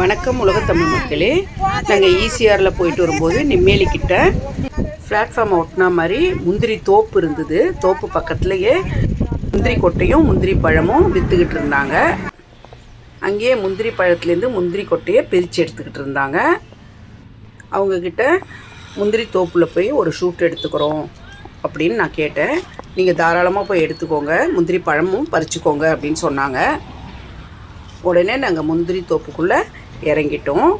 வணக்கம் உலகத்தமிழ் மக்களே. நாங்கள் ஈசிஆரில் போயிட்டு வரும்போது நெம்மேலி பிளாட்ஃபார்ம் ஒட்டினா மாதிரி முந்திரி தோப்பு இருந்தது. தோப்பு பக்கத்துலேயே முந்திரி கொட்டையும் முந்திரி பழமும் விற்றுக்கிட்டு இருந்தாங்க. அங்கேயே முந்திரி பழத்துலேருந்து முந்திரி கொட்டையை பிரித்து எடுத்துக்கிட்டு இருந்தாங்க. அவங்கக்கிட்ட முந்திரி தோப்பில் போய் ஒரு ஷூட் எடுத்துக்கிறோம் அப்படின்னு நான் கேட்டேன். நீங்கள் தாராளமாக போய் எடுத்துக்கோங்க. முந்திரி பழமும் பறிச்சுக்கோங்க அப்படின்னு சொன்னாங்க. உடனே நாங்கள் முந்திரி தோப்புக்குள்ளே இறங்கிட்டோம்.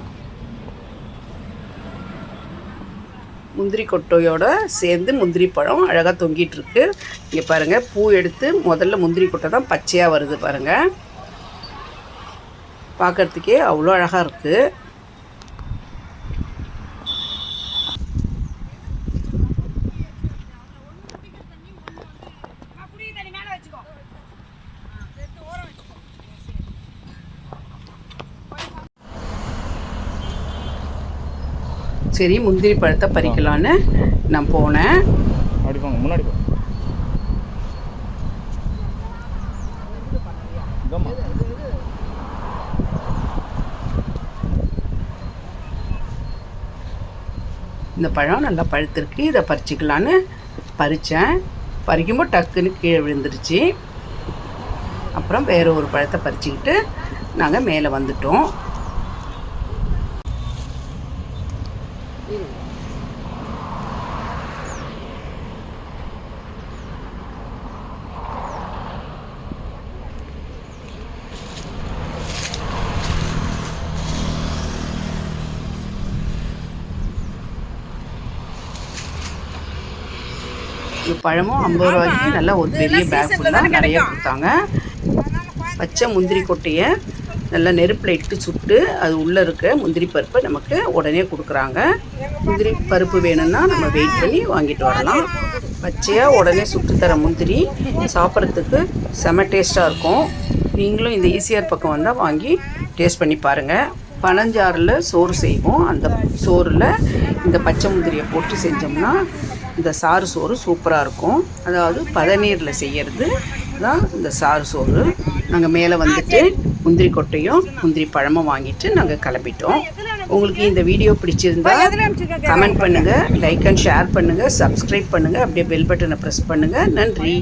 முந்திரி கொட்டையோட சேர்ந்து முந்திரி பழம் அழகாக தொங்கிட்டு இருக்கு. இங்கே பாருங்கள் பூ எடுத்து முதல்ல முந்திரி கொட்டை தான் பச்சையாக வருது பாருங்கள் பார்க்கறதுக்கே அவ்வளோ அழகாக இருக்குது சரி முந்திரி பழத்தை பறிக்கலான்னு நான் போனேன். முன்னாடி. இந்த பழம் நல்லா பழுத்திருக்கு இதை பறிச்சுக்கலான்னு பறித்தேன் பறிக்கும்போது டக்குன்னு கீழே விழுந்துருச்சு. அப்புறம் வேற ஒரு பழத்தை பறிச்சுக்கிட்டு நாங்கள் மேலே வந்துட்டோம். பழமும் ஐம்பது ரூபாய்க்கு நல்லா ஒரு பெரிய பேக் ஃபுல்லாக நிறைய கொடுத்தாங்க. பச்சை முந்திரி கொட்டையை நல்லா நெருப்பில் இட்டு சுட்டு அது உள்ளே இருக்க முந்திரி பருப்பை நமக்கு உடனே கொடுக்குறாங்க. முந்திரி பருப்பு வேணும்னா நம்ம வெயிட் பண்ணி வாங்கிட்டு வரலாம். பச்சையாக உடனே சுட்டு தர முந்திரி சாப்பிட்றதுக்கு செம டேஸ்ட்டாக இருக்கும். நீங்களும் இந்த ஈசிஆர் பக்கம் வந்தால் வாங்கி டேஸ்ட் பண்ணி பாருங்கள் பனஞ்சாறில் சோறு செய்வோம். அந்த சோறில் இந்த பச்சை முந்திரியை போட்டு செஞ்சோம்னா இந்த சாறு சோறு சூப்பராக இருக்கும். அதாவது பதநீரில் செய்கிறது தான் இந்த சாறு சோறு. நாங்கள் மேலே வந்துட்டு முந்திரி கொட்டையும் முந்திரி பழமும் வாங்கிட்டு நாங்கள் கிளம்பிட்டோம். உங்களுக்கு இந்த வீடியோ பிடிச்சிருந்தா கமெண்ட் பண்ணுங்கள் லைக் அண்ட் ஷேர் பண்ணுங்கள் சப்ஸ்கிரைப் பண்ணுங்கள் அப்படியே பெல் பட்டனை ப்ரெஸ் பண்ணுங்கள் நன்றி.